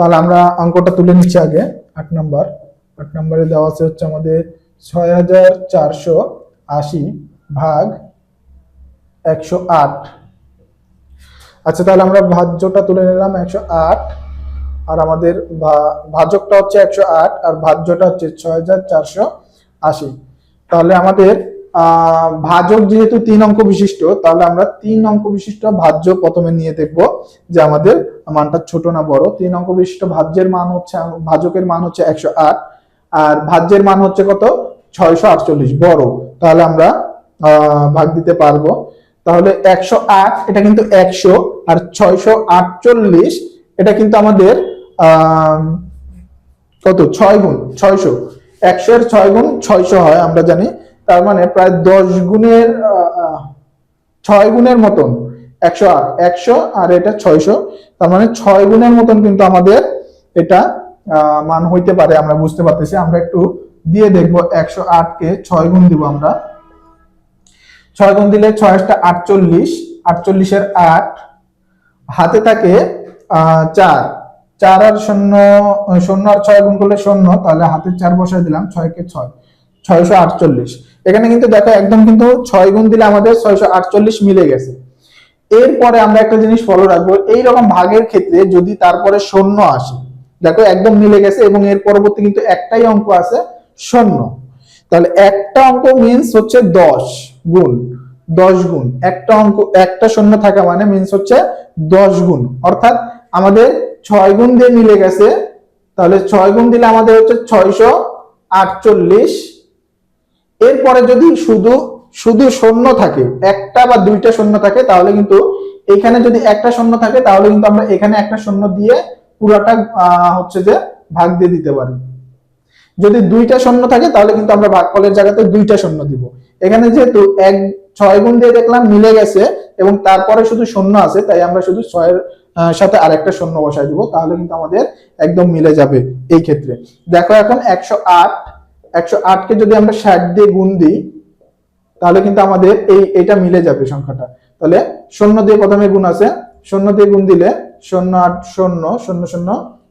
তাহলে আমরা অঙ্কটা তুলে নিচ্ছি আগে, আট নাম্বার। আট নম্বরে দেওয়া আছে হচ্ছে আমাদের ছয় হাজার চারশো আশি ভাগ একশো আট। আচ্ছা তাহলে আমরা ভাজ্যটা তুলে নিলাম একশো আট, আর আমাদের ভাজকটা হচ্ছে একশো আট, আর ভাজ্যটা হচ্ছে ছয় হাজার চারশো আশি। তাহলে আমাদের ভাজক যেহেতু তিন অঙ্ক বিশিষ্ট, তাহলে আমরা তিন অঙ্ক বিশিষ্ট ভাজ্য প্রথমে নিয়ে দেখব যে আমাদের মানটা ছোট না বড়। তিন অঙ্ক বিশিষ্ট ভাজ্যের মান হচ্ছে, ভাজকের মান হচ্ছে একশো আট, আর ভাজ্যের মান হচ্ছে কত? ছয়শো আটচল্লিশ, বড়। তাহলে আমরা ভাগ দিতে পারব। তাহলে একশো আট, এটা কিন্তু একশো, আর ছয়শো আটচল্লিশ, এটা কিন্তু আমাদের কত? ছয় গুণ, ছয়শো। একশো এর ছয় গুণ ছয়শো হয়, আমরা জানি। তার মানে প্রায় দশ গুণের ছয় গুণের মতন, একশো আট, একশো আর এটা ছয়শো। তার মানে ছয় গুণের মতন কিন্তু আমাদের এটা মান হইতে পারে, আমরা বুঝতে পারতেছি। আমরা একটু দিয়ে দেখব, একশো আটকে ছয় গুণ দিব আমরা। ছয় গুণ দিলে ছয় আটটা আটচল্লিশ, আটচল্লিশের আট। হাতে থাকে চার। চার আর শূন্য শূন্য আর ছয় গুণ করলে শূন্য, তাহলে হাতে চার বসায় দিলাম, ছয়কে ছয়। ছয়শো আটচল্লিশ। এখানে কিন্তু দেখো একদম কিন্তু ছয় গুণ দিলে আমাদের ছয়শো আটচল্লিশ মিলে গেছে। এরপরে আমরা একটা জিনিস ফলো রাখব এই রকম ভাগের ক্ষেত্রে যদি তারপরে শূন্য আসে, দেখো একদম মিলে গেছে এবং এর পরবর্তী কিন্তু একটাই অঙ্ক আছে শূন্য। তাহলে একটা অঙ্ক মিন্স হচ্ছে দশ গুণ দশ গুণ। একটা অঙ্ক, একটা শূন্য থাকা মানে মিন্স হচ্ছে দশ গুণ। অর্থাৎ আমাদের ছয় গুণ দিয়ে মিলে গেছে, তাহলে ছয় গুণ দিলে আমাদের হচ্ছে ছয়শো আটচল্লিশ এরপরে যদি শুধু শুধু শূন্য থাকে, একটা বা দুইটা শূন্য থাকে, তাহলে কিন্তু এখানে যদি একটা শূন্য থাকে, তাহলে কিন্তু আমরা এখানে একটা শূন্য দিয়ে পুরোটা হচ্ছে যে ভাগ দিয়ে দিতে পারি। যদি দুইটা শূন্য থাকে, তাহলে কিন্তু আমরা ভাগফলের জায়গাতে দুইটা শূন্য দিব। এখানে যেহেতু এক, ছয় গুণ দিয়ে দেখলাম, মিলে গেছে, এবং তারপরে শুধু শূন্য আছে, তাই আমরা শুধু ছয়ের সাথে আরেকটা শূন্য বসাই দিব, তাহলে কিন্তু আমাদের একদম মিলে যাবে এই ক্ষেত্রে। দেখো এখন একশো আট একশো আটকে যদি আমরা ষাট দিয়ে গুণ দিই, তাহলে কিন্তু আমাদের এই, এটা মিলে যাবে সংখ্যাটা। তাহলে শূন্য দিয়ে প্রথমে গুণ আছে, শূন্য দিয়ে গুণ দিলে শূন্য আট, শূন্য শূন্য শূন্য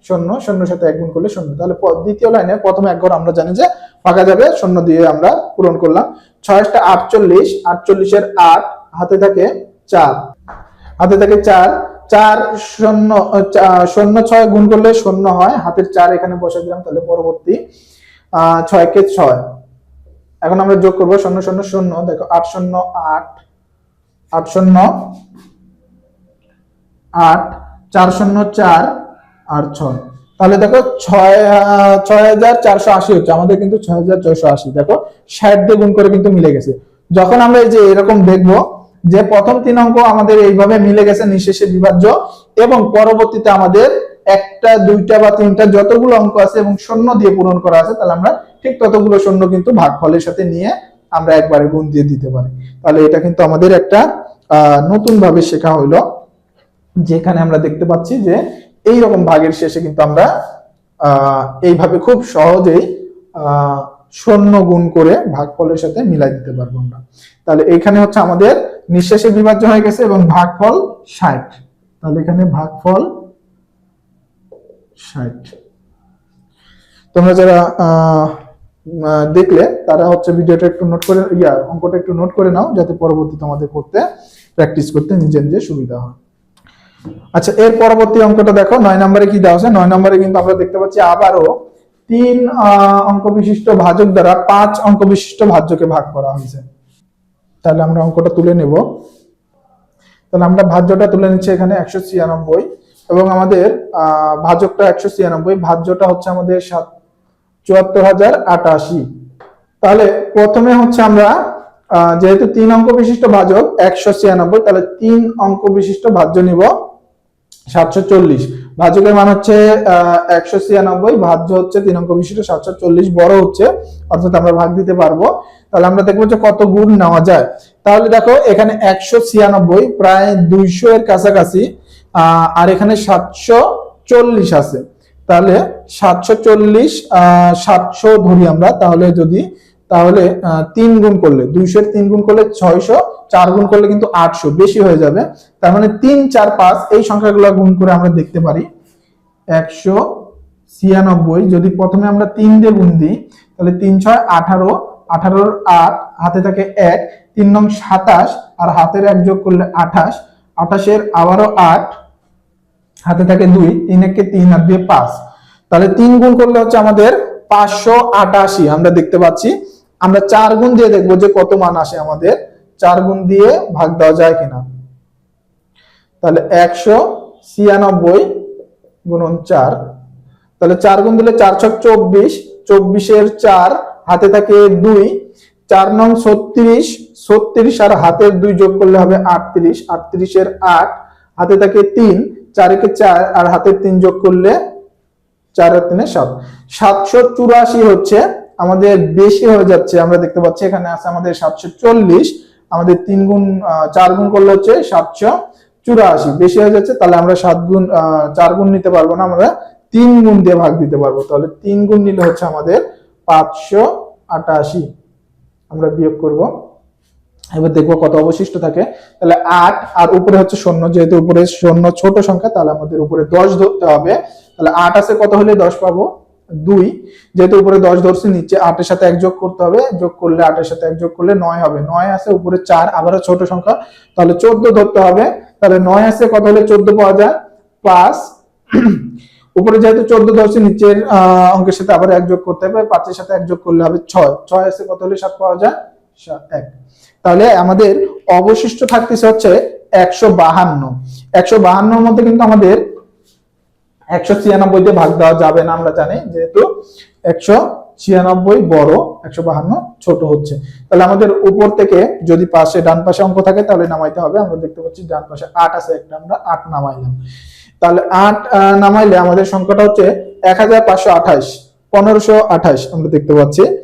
শূন্য শূন্য সাথে এক গুণ করলে শূন্য। তাহলে দ্বিতীয় লাইনে প্রথমে এক ঘর আমরা জানি যে ফাঁকা যাবে, শূন্য দিয়ে আমরা পূরণ করলাম। ছয়টা আটচল্লিশ, আটচল্লিশের আট, হাতে থাকে চার। হাতে থাকে চার চার শূন্য শূন্য ছয় গুণ করলে শূন্য হয়, হাতের চার এখানে বসে দিলাম, তাহলে পরবর্তী ছয়কে ছয়। এখন আমরা যোগ করব শূন্য শূন্য শূন্য। দেখো, আট, শূন্য, আট। আট, শূন্য, আট। চার, শূন্য, চার আর ছয়। তাহলে দেখো, ছয় ছয় হাজার চারশো আশি হচ্ছে। আমাদের কিন্তু ছয় হাজার ছয়শো আশি। দেখো, ষাট দিয়ে গুণ করে কিন্তু মিলে গেছে। যখন আমরা এই যে এরকম দেখব যে প্রথম তিন অঙ্ক আমাদের এইভাবে মিলে গেছে নিঃশেষে বিভাজ্য এবং পরবর্তীতে আমাদের একটা, দুইটা বা তিনটা যতগুলো অঙ্ক আছে এবং শূন্য দিয়ে পূরণ করা আছে, তাহলে আমরা ঠিক ততগুলো শূন্য কিন্তু ভাগফলের সাথে নিয়ে আমরা একবারে গুণ দিয়ে দিতে পারি। তাহলে এটা কিন্তু আমাদের একটা নতুন ভাবে শেখা হইল, যেখানে আমরা দেখতে পাচ্ছি যে এই রকম ভাগের শেষে কিন্তু আমরা এইভাবে খুব সহজেই শূন্য গুণ করে ভাগফলের সাথে মিলাই দিতে পারব আমরা। তাহলে এখানে হচ্ছে আমাদের নিঃশেষে বিভাজ্য হয়ে গেছে এবং ভাগফল ষাট। তাহলে এখানে ভাগফল ষাট। তোমরা যারা দেখলে, তারা হচ্ছে ভিডিওটা একটু নোট করে, ইয়া, অঙ্কটা একটু নোট করে নাও, যাতে পরবর্তী তোমাদের করতে প্র্যাকটিস করতে নিজে নিজে সুবিধা হয়। আচ্ছা এর পরবর্তী অঙ্কটা দেখো, নয় নম্বরে কি দেওয়া আছে? নয় নম্বরে কিন্তু আমরা দেখতে পাচ্ছি আবারও তিন অঙ্ক বিশিষ্ট ভাজক দ্বারা পাঁচ অঙ্ক বিশিষ্ট ভাজ্যকে ভাগ করা হয়েছে। তাহলে আমরা অঙ্কটা তুলে নেব। তাহলে আমরা ভাজ্যটা তুলে নিচ্ছি এখানে একশো ছিয়ানব্বই। এবং আমাদের ভাজকটা একশো ছিয়ানব্বই, ভাজ্যটা হচ্ছে আমাদের সাত, চুয়াত্তর হাজার আটাশি। তাহলে প্রথমে হচ্ছে আমরা যেহেতু তিন অঙ্ক বিশিষ্ট ভাজক, একশো ছিয়ানব্বই, তাহলে তিন অঙ্ক বিশিষ্ট ভাজ্য নিব, সাতশো চল্লিশ। ভাজকের মান হচ্ছে একশো ছিয়ানব্বই, ভাজ্য হচ্ছে তিন অঙ্ক বিশিষ্ট, সাতশো চল্লিশ, বড় হচ্ছে, অর্থাৎ আমরা ভাগ দিতে পারব। তাহলে আমরা দেখব যে কত গুণ নেওয়া যায়। তাহলে দেখো, এখানে একশো ছিয়ানব্বই প্রায় দুইশো এর কাছাকাছি আর এখানে সাতশো চল্লিশ আছে। তাহলে সাতশো চল্লিশ সাতশো ধরি আমরা, তাহলে যদি, তাহলে তিন গুণ করলে দুইশো তিন গুণ করলে ছয়শো, চার গুণ করলে কিন্তু আটশো, বেশি হয়ে যাবে। তার মানে তিন, চার, পাঁচ, এই সংখ্যাগুলো গুণ করে আমরা দেখতে পারি। একশো ছিয়ানব্বই, যদি প্রথমে আমরা তিন দিয়ে গুণ দিই, তাহলে তিন, ছয়, আঠারো, আঠারোর আট, হাতে থাকে এক, তিন নং সাতাশ, আর হাতের এক যোগ করলে আঠাশ আঠাশের আবারও আট, হাতে থাকে দুই, তিন একে তিন আর দুই পাঁচ। তাহলে তিন গুণ করলে হচ্ছে আমাদের পাঁচশো আটাশি। আমরা দেখতে পাচ্ছি, আমরা চার গুণ দিয়ে দেখব যে কত মান আসে আমাদের। চার গুণ দিয়ে ভাগ দেওয়া যায় কিনা। তাহলে একশো ছিয়ানব্বই গুণন চার। তাহলে চার গুণ দিলে চার ছক চব্বিশ, চব্বিশের চার, হাতে থাকে দুই। চার নং ছত্রিশ ছত্রিশ আর হাতের দুই যোগ করলে হবে আটত্রিশ আটত্রিশের আট, হাতে থাকে তিন, চারেকে চার আর হাতের তিন যোগ করলে চার তিনে সাত। সাতশো চুরাশি হচ্ছে আমাদের বেশি হয়ে যাচ্ছে, আমরা দেখতে পাচ্ছি এখানে আছে আমাদের সাতশো চল্লিশ, আমাদের তিন গুণ চার গুণ করলে হচ্ছে সাতশো চুরাশি। বেশি হয়ে যাচ্ছে, তাহলে আমরা সাত গুণ চার গুণ নিতে পারব না, আমরা তিন গুণ দিয়ে ভাগ দিতে পারব। তাহলে তিন গুণ নিলে হচ্ছে আমাদের পাঁচশো আটাশি। আমরা বিয়োগ করব। এবার দেখব কত অবশিষ্ট থাকে। তাহলে আট আর উপরে হচ্ছে শূন্য। যেহেতু উপরে শূন্য ছোট সংখ্যা, তাহলে আমাদের উপরে দশ ধরতে হবে। তাহলে আট আছে কত হলে দশ পাবো? দুই। যেহেতু উপরে দশ ধরছি, নিচে আটের সাথে এক যোগ করতে হবে। যোগ করলে আটের সাথে এক যোগ করলে নয় হবে। নয় আছে উপরে চার, আবারও ছোট সংখ্যা। তাহলে চোদ্দ ধরতে হবে। তাহলে নয় আছে কত হলে চোদ্দ পাওয়া যায়? পাঁচ। উপরে যেহেতু চোদ্দ ধরছি নিচের অঙ্কের সাথে আবার এক যোগ করতে হবে, পাঁচের সাথে এক যোগ করলে হবে ছয়। ছয় আছে কত হলে সাত পাওয়া যায়? এক। তাহলে আমাদের অবশিষ্ট থাকতেছে হচ্ছে একশো বাহান্ন। একশো বাহান্নর মধ্যে কিন্তু আমাদের একশো ছিয়ানব্বই দিয়ে ভাগ দেওয়া যাবে না, আমরা জানি, যেহেতু একশো ছিয়ানব্বই বড়, একশো বাহান্ন ছোট হচ্ছে। তাহলে আমাদের উপর থেকে যদি পাশে ডান পাশে অঙ্ক থাকে, তাহলে নামাইতে হবে। আমরা দেখতে পাচ্ছি ডান পাশে আট আছে, একটা আমরা আট নামাইলাম। তাহলে আট নামাইলে আমাদের সংখ্যাটা হচ্ছে এক হাজার পাঁচশো আঠাশ, পনেরোশো আঠাশ আমরা দেখতে পাচ্ছি।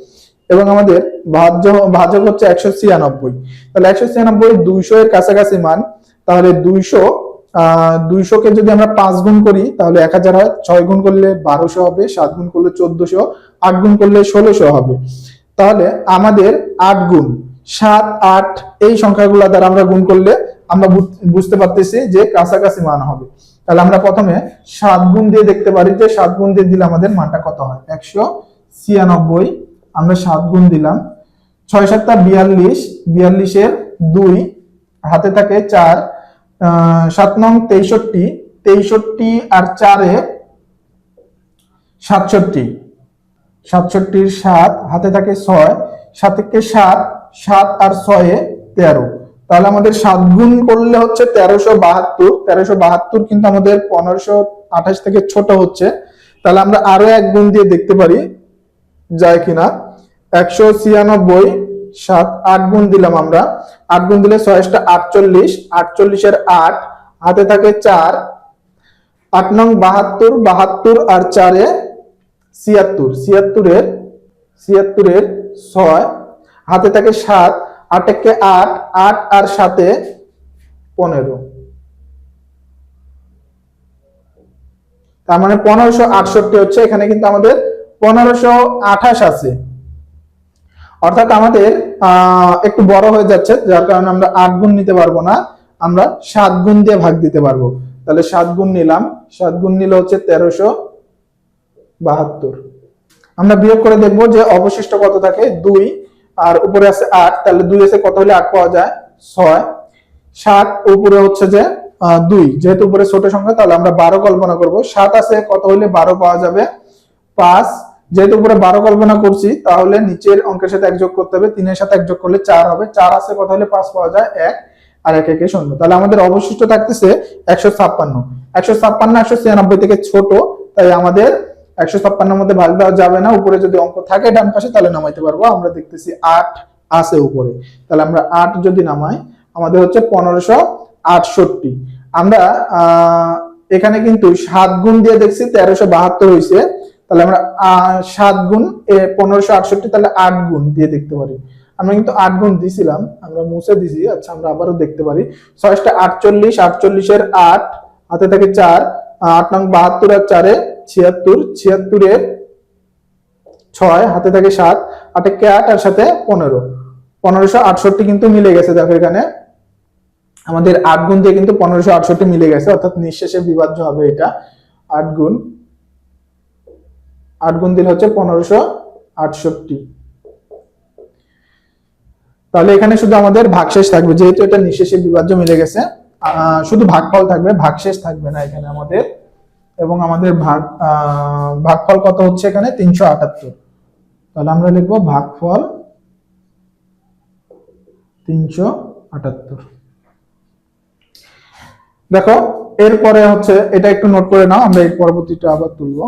এবং আমাদের ভাজ্য, ভাজক হচ্ছে একশো ছিয়ানব্বই। তাহলে একশো ছিয়ানব্বই দুইশো এর কাছাকাছি মান, তাহলে দুইশো, আহ দুইশোকে যদি আমরা পাঁচ গুণ করি, তাহলে এক হাজার হয়, ছয় গুণ করলে বারোশো হবে, সাত গুণ করলে চোদ্দশো, আট গুণ করলে ষোলোশো হবে। তাহলে আমাদের আট গুণ, সাত, আট, এই সংখ্যাগুলো দ্বারা আমরা গুণ করলে আমরা বুঝ- বুঝতে পারতেছি যে কাছাকাছি মান হবে। তাহলে আমরা প্রথমে সাত গুণ দিয়ে দেখতে পারি যে সাত গুণ দিয়ে দিলে আমাদের মানটা কত হয়? একশো ছিয়ানব্বই। আমরা সাত গুণ দিলাম। ছয় সাতটা বিয়াল্লিশ। বিয়াল্লিশের দুই, হাতে থাকে চার। সাত নং তেষট্টি। তেষট্টি আর চারে সাতষট্টি। সাতষট্টির সাত, হাতে থাকে ছয়। সাতকে সাত সাত আর ছয়ে তেরো। তাহলে আমাদের সাত গুণ করলে হচ্ছে তেরোশো বাহাত্তর। তেরোশো বাহাত্তর কিন্তু আমাদের পনেরোশো আঠাশ থেকে ছোট হচ্ছে। তাহলে আমরা আরও এক গুণ দিয়ে দেখতে পারি, যায় কিনা? একশো ছিয়ানব্বই, সাত, আট গুণ দিলাম আমরা। আট গুণ দিলে ছয়শটা আটচল্লিশ, আটচল্লিশের আট, হাতে থাকে চার। আট নং বাহাত্তর বাহাত্তর আর চারে ছিয়াত্তর। ছিয়াত্তরের ছিয়াত্তরের ছয়, হাতে থাকে সাত আট একে আট আট আর সাতে পনেরো। তার মানে পনেরোশো আটষট্টি হচ্ছে, এখানে কিন্তু আমাদের পনেরোশো আঠাশ আছে। অর্থাৎ আমাদের একটু বড় হয়ে যাচ্ছে, যার কারণে আমরা আট গুণ নিতে পারব না, আমরা সাত গুণ দিয়ে ভাগ দিতে পারব। তাহলে সাত গুণ নিলাম, সাত গুণ নিলে হচ্ছে তেরোশো বাহাত্তর। আমরা বিয়োগ করে দেখব যে অবশিষ্ট কত থাকে? দুই আর উপরে আছে আট, তাহলে দুই আছে কত হলে আট পাওয়া যায়? ছয়। সাত, উপরে হচ্ছে যে দুই। যেহেতু উপরে ছোট সংখ্যা, তাহলে আমরা বারো কল্পনা করব। সাত আছে, কত হলে বারো পাওয়া যাবে? পাঁচ। যেহেতু উপরে বারো কল্পনা করছি, তাহলে নিচের অঙ্কের সাথে এক যোগ করতে হবে। তিনের সাথে একযোগ করলে চার হবে। চার আছে, কত হলে পাঁচ পাওয়া যায়? এক। আর এক, একে শূন্য। তাহলে আমাদের অবশিষ্ট থাকতেছে একশো ছাপ্পান্ন। একশো ছাপ্পান্ন, একশো ছিয়ানব্বই থেকে ছোট, তাই আমাদের একশো ছাপ্পান্নের মধ্যে ভাগ দেওয়া যাবে না, উপরে যদি অঙ্ক থাকে ডান পাশে, তাহলে নামাইতে পারব। আমরা দেখতেছি আট আছে উপরে। তাহলে আমরা আট যদি নামাই, আমাদের হচ্ছে পনেরোশো আটষট্টি। আমরা এখানে কিন্তু সাত গুণ দিয়ে দেখছি, তেরোশো বাহাত্তর হয়েছে তাহলে আমরা সাত গুণ পনেরোশো আটষট্টি, তাহলে আট গুণ দিয়ে দেখতে পারি। আমরা কিন্তু আট গুণ দিছিলাম, আমরা মুছে দিছি আচ্ছা আমরা আবারও দেখতে পারি। ছয়টা আটচল্লিশ, আটচল্লিশের আট, হাতে থাকে চার আট নং বাহাত্তর আর চারে ছিয়াত্তর ছিয়াত্তরের ছয়, হাতে থাকে সাত আটেকে আট, আর সাথে পনেরো। পনেরোশো আটষট্টি কিন্তু মিলে গেছে, দেখো এখানে। আমাদের আট গুণ দিয়ে কিন্তু পনেরোশো আটষট্টি মিলে গেছে, অর্থাৎ নিঃশেষে বিভাজ্য হবে এটা। আট গুণ। আট গুণ দিলে হচ্ছে পনেরোশো আটষট্টি। তাহলে এখানে শুধু আমাদের ভাগশেষ থাকবে, যেহেতু এটা নিঃশেষে বিভাজ্য মিলে গেছে শুধু ভাগফল থাকবে, ভাগশেষ থাকবে না এখানে আমাদের। এবং আমাদের ভাগ ভাগফল কত হচ্ছে এখানে? তিনশো আটাত্তর। তাহলে আমরা লিখব ভাগফল তিনশো আটাত্তর। দেখো, এরপরে হচ্ছে, এটা একটু নোট করে নাও, আমরা এই পরবর্তীটা আবার তুলবো।